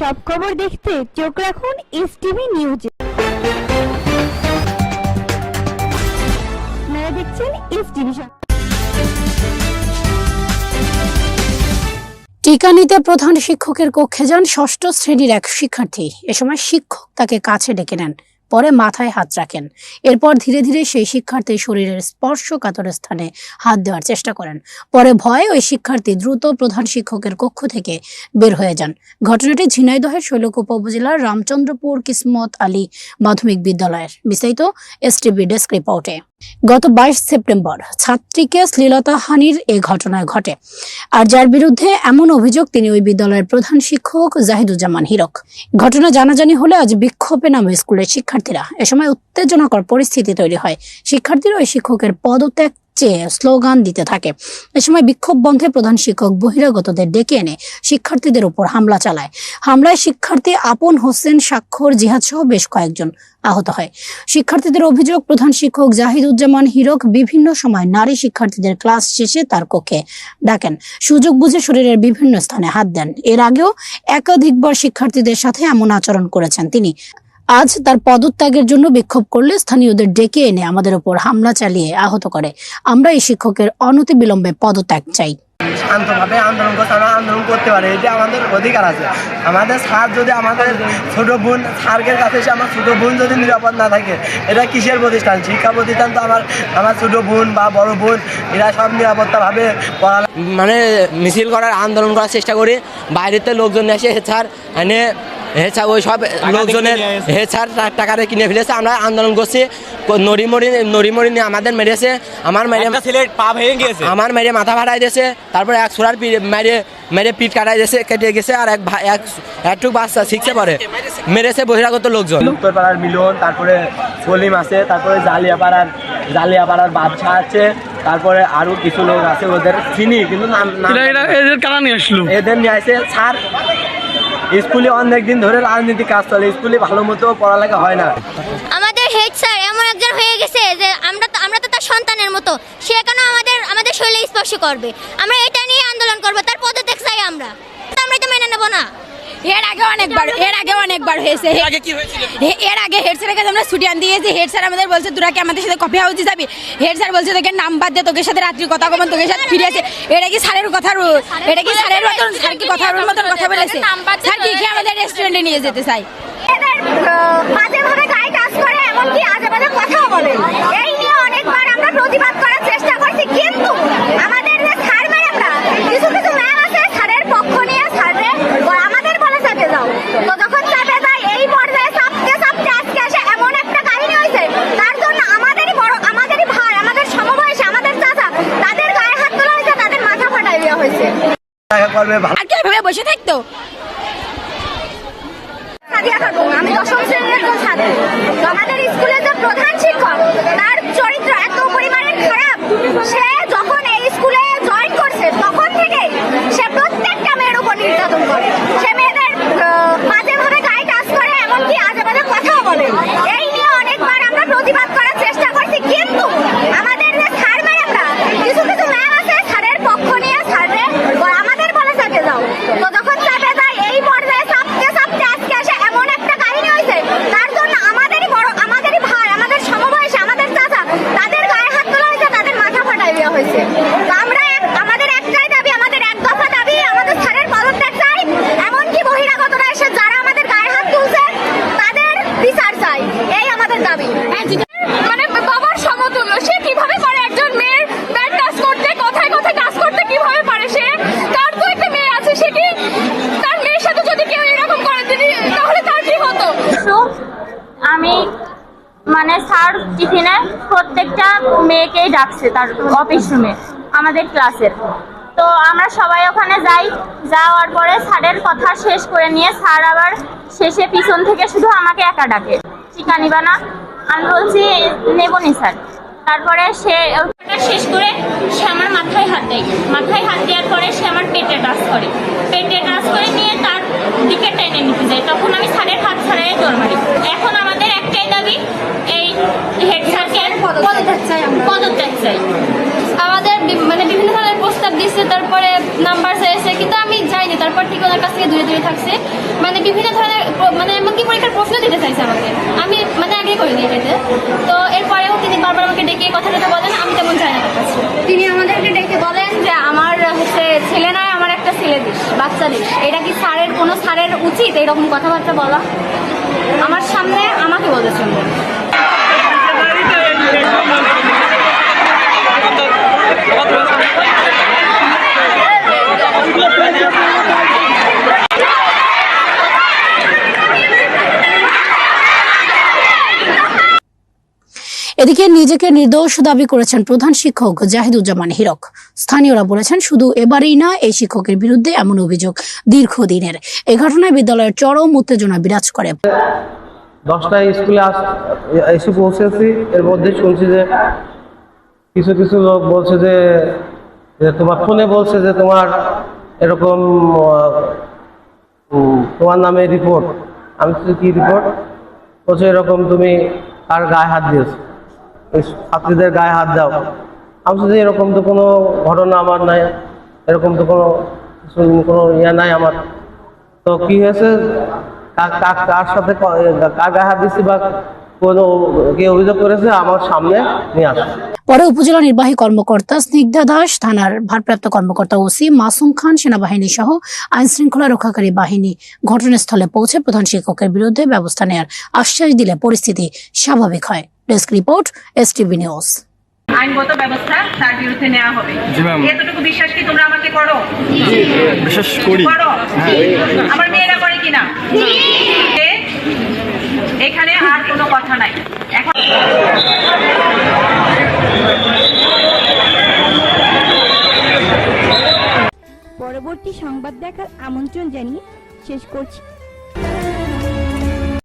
সব খবর দেখতে চোখ রাখুন এস টিভি নিউজে দেখছেন এস টিভি টিকা নিতে প্রধান শিক্ষকের কক্ষে যান ষষ্ঠ শ্রেণির এক শিক্ষার্থী। এ সময় শিক্ষক তাকে কাছে ডেকে নেন। পরে মাথায় হাত রাখেন। এরপর ধীরে ধীরে সেই শিক্ষার্থীর শরীরের স্পর্শকাতর স্থানে হাত দেওয়ার চেষ্টা করেন। পরে ভয়ে ওই শিক্ষার্থী দ্রুত প্রধান শিক্ষকের কক্ষ থেকে বের হয়ে যান। ঘটনাটি ঝিনাইদহের শৈলকুপা উপজেলার রামচন্দ্রপুর কিসমত আলী মাধ্যমিক বিদ্যালয়ের। বিস্তারিত এসটিভি ডেস্ক রিপোর্টে। গত বাইশ সেপ্টেম্বর ছাত্রীকে শ্লীলতাহানির এ ঘটনা ঘটে। আর যার বিরুদ্ধে এমন অভিযোগ তিনি ওই বিদ্যালয়ের প্রধান শিক্ষক জাহিদুজ্জামান হিরক। ঘটনা জানাজানি হলে আজ বিক্ষোভে নামে স্কুলের শিক্ষার্থীরা এ সময় উত্তেজনাকর পরিস্থিতি তৈরি হয়। শিক্ষার্থীরা ওই শিক্ষকের পদত্যাগ চেয়ে স্লোগান দিতে থাকে। এ সময় বিক্ষোভ বন্ধে প্রধান শিক্ষক বহিরাগতদের ডেকে এনে শিক্ষার্থীদের উপর হামলা চালায়। হামলায় শিক্ষার্থী আপন হোসেন স্বাক্ষর জিহাদ সহ বেশ কয়েকজন আহত হয়। শিক্ষার্থীদের অভিযোগ, প্রধান শিক্ষক জাহিদুজ্জামান হিরক বিভিন্ন সময় নারী শিক্ষার্থীদের ক্লাস শেষে তার কক্ষে ডাকেন। সুযোগ বুঝে শরীরের বিভিন্ন স্থানে হাত দেন। এর আগেও একাধিকবার শিক্ষার্থীদের সাথে এমন আচরণ করেছেন তিনি। আজ তার পদত্যাগের জন্য বিক্ষোভ করলে স্থানীয়দের ডেকে এনে আমাদের উপর হামলা চালিয়ে আহত করে। আমরা এই শিক্ষকের অনতি বিলম্বে পদত্যাগ চাই। শান্তভাবে আন্দোলন করছে আমরা আন্দোলন করতে পারি এটা আমাদের অধিকার আছে। আমাদের স্যার যদি আমাদের ছোট বোন স্যারের কাছে এসে আমার ছোট বোন যদি নিরাপদ না থাকে এটা কিসের প্রতিষ্ঠান? শিক্ষা প্রতিষ্ঠান তো আমার আমার ছোট বোন বা বড় বোন এরা সব নিরাপত্তাভাবে পড়া মানে মিছিল করার আন্দোলন করার চেষ্টা করি। বাইরেতে লোকজন এসে স্যার এনে হেছার ওই সব লোকজনের হেছার টাকারে কিনে ফেলেছে আমরা আন্দোলন করছি। নড়িমড়ি নড়িমড়ি নিয়ে আমাদের মেরেছে আমার মেরে পা ভেঙে গিয়েছে। আমার মেরে মাথা ফাটাই দিয়েছে তারপরে এক সুরার মেরে মেরে পিঠ কাটাই দিয়েছে কেটে গেছে আর এক ভাই এক একটু বাচ্চা শিখছে পরে। মেরেছে বহিরাগত লোকজন। উত্তরপাড়ার মিলন তারপরে সলিম আছে তারপরে জালিয়াপাড়ার জালিয়াপাড়ার বাদশা আছে তারপরে আরও কিছু লোক আছে ওদের চিনি কিন্তু এদের কারা নিয়ে আসলো? এদের নিয়ে আসে স্যার স্কুলে অনেক দিন ধরে রাজনীতি কাজ চলে, স্কুলে ভালো মতো পড়ালেখা হয় না। আমাদের হেড স্যার এমন একজন হয়ে গেছে যে আমরা তো আমরা তো তার সন্তানের মতো। সে কেন আমাদের আমাদের শরীরে স্পর্শ করবে? আমরা এটা নিয়ে আন্দোলন করব, তার পদত্যাগ চাই আমরা। এর আগে অনেকবার এর আগে অনেকবার হয়েছে। এর আগে কি হয়েছিল? এর আগে হেড স্যারের কাছে আমরা ছুটি আন দিয়েছি। হেড স্যার আমাদের বলছে তোরা কি আমাদের সাথে কফি হাউসে যাবি? হেড স্যার বলছে তোকে নাম্বার দে তোকে সাথে রাত্রি কথা কমন তোকে সাথে ফিরে আছে এটা কি স্যারের কথা এটা কি স্যারের মতন স্যার কি কথার মতন কথা বলেছে? স্যার কি কি আমাদের রেস্টুরেন্টে নিয়ে যেতে চাই এদের বাজে ভাবে গায়ে টাচ করে এমনকি আজে বাজে কথাও বলে এই নিয়ে অনেকবার আমরা প্রতিবাদ করার চেষ্টা করছি কিন্তু আমাদের যে স্যার ম্যাডামরা কিছু কিছু ম্যাম আছে স্যারের পক্ষ নিয়ে স্যারে আমাদের বলে চাপে যাও তো যখন চাপে যায় এই পর্যায়ে চাপতে চাপতে আজকে এসে এমন একটা কাহিনী হয়েছে তার জন্য আমাদেরই বড় আমাদেরই ভাই আমাদের সমবয়সী আমাদের চাচা তাদের গায়ে হাত তোলা হয়েছে তাদের মাথা ফাটাই দেওয়া হয়েছে দেখা করবে ভালো আর কি এভাবে বসে থাকতো আমি দশম শ্রেণির আমাদের স্কুলের যে প্রধান শিক্ষক, তার চরিত্র এত পরিমাণে খারাপ। সে যখন এই স্কুলে জয়েন করছে, তখন থেকে সে প্রত্যেকটা মেয়ের উপর নির্যাতন করে সে মেয়েদের আহ, বাজেভাবে গায়ে টাচ করে এমনকি আজে বাজে কথাও বলে এই নিয়ে অনেকবার আমরা প্রতিবাদ করার চেষ্টা করছি কিন্তু আমাদের যে স্যার ম্যাডামরা কিছু কিছু ম্যাম আছে স্যারের পক্ষ নিয়ে স্যারে আমাদের বলে চাপে যাও তো যখন চাপে যায় এই পর্যায়ে চাপতে চাপতে আজকে এসে এমন একটা কাহিনী হয়েছে তার জন্য আমাদেরই বড় আমাদেরই ভাই আমাদের সমবয়সী আমাদের চাচা তাদের গায়ে হাত তোলা হয়েছে তাদের মাথা ফাটাই দেওয়া হয়েছে তো আমরা এক- আমাদের একটাই দাবি আমাদের এক দফা দাবি আমাদের স্যারের পদত্যাগ চাই এমনকি বহিরাগতরা এসে যারা আমাদের গায়ে হাত তুলছে তাদের বিচার চাই এই আমাদের দাবি মানে বাবার সমতুল্য সে কীভাবে পারে একজন মেয়ের ব্যাড টাচ করতে কথায় কথায় টাচ করতে কীভাবে পারে সে তার তো একটা মেয়ে আছে সে কি তার মেয়ের সাথে যদি কেউ এরকম করে তিনি তাহলে তার কি হতো তো আমি মানে স্যার টিফিনে প্রত্যেকটা মেয়েকেই ডাকছে, তার অফিস রুমে আমাদের ক্লাসের তো আমরা সবাই ওখানে যাই, যাওয়ার পরে স্যারের কথা শেষ করে নিয়ে স্যার আবার শেষে পিছন থেকে শুধু আমাকে একা ডাকে টিকা নিবা না। আমি বলছি, নেবনি স্যার। তারপরে সে শেষ করে সে আমার মাথায় হাত দেয়। মাথায় হাত দেওয়ার পরে সে আমার পেটে টাচ করে। পেটে টাচ করে নিয়ে তার দিকে টেনে নিতে যায়। তখন আমি স্যারের হাত ছাড়াই দৌড় মারি। এখন আমাদের একটাই দাবি এই হেড স্যারকে পদত্যাগ চাই। আমাদের মানে বিভিন্ন ধরনের প্রস্তাব দিচ্ছে তারপরে নাম্বার চাইছে কিন্তু আমি যাইনি। তারপর থেকে ওনার কাছ থেকে দূরে দূরে থাকছে। মানে বিভিন্ন ধরনের মানে এমনকি পরীক্ষার প্রশ্ন দিতে চাইছে আমাকে। আমি মানে আগে করিনি এটাতে। তো এরপরেও তিনি বারবার আমাকে ডেকে কথা টথা বলেন আমি তেমন যাই না তার কাছে। তিনি আমাদেরকে ডেকে বলেন যে আমার হচ্ছে ছেলে নয় আমার একটা ছেলে দিস বাচ্চা দিস। এটা কি স্যারের কোনো স্যারের উচিত এরকম কথাবার্তা বলা? আমার সামনে আমাকে বলেছেন এদিকে নিজেকে নির্দোষ দাবি করেছেন প্রধান শিক্ষক জাহিদুজ্জামান হিরক। স্থানীয়রা বলেছেন, শুধু এবারেই না, এই শিক্ষকের বিরুদ্ধে এমন অভিযোগ দীর্ঘদিনের। এই ঘটনায় বিদ্যালয়ের চরম উত্তেজনা বিরাজ করে। দশটায় স্কুলে এসে পৌঁছেছি। এর মধ্যে শুনছি যে কিছু কিছু লোক বলছে যে তোমার ফোনে বলছে যে তোমার এরকম তোমার নামে রিপোর্ট আমি কি রিপোর্ট বলছে, এরকম তুমি কার গায়ে হাত দিয়েছ? ছাত্রীদের গায়ে হাত দাও। আমি যে এরকম তো কোনো ঘটনা আমার নাই, এরকম তো কোনো কোনো ইয়ে নাই আমার। তো কি হয়েছে? কার সাথে কার গায়ে হাত দিয়েছি বা কোনো কে অভিযোগ করেছে আমার সামনে নিয়ে আসো। পরে উপজেলা নির্বাহী কর্মকর্তা স্নিগ্ধা দাস থানার ভারপ্রাপ্ত কর্মকর্তা ওসি মাসুম খান সেনাবাহিনী সহ আইন শৃঙ্খলা রক্ষাকারী বাহিনী ঘটনাস্থলে পৌঁছে প্রধান শিক্ষকের বিরুদ্ধে ব্যবস্থা নেয়ার আশ্বাস দিলে পরিস্থিতি স্বাভাবিক হয়। Desk report S TV news. আইনগত ব্যবস্থা তার বিরুদ্ধে নেওয়া হবে। এতটুকু বিশ্বাস কি তোমরা আমাকে করো? বিশ্বাস করি। করো? আমার মেয়েরা করে কিনা? এখানে আর কোনো কথা নাই। এখন পরবর্তী সংবাদ দেখার আমন্ত্রণ জানিয়ে শেষ করছি।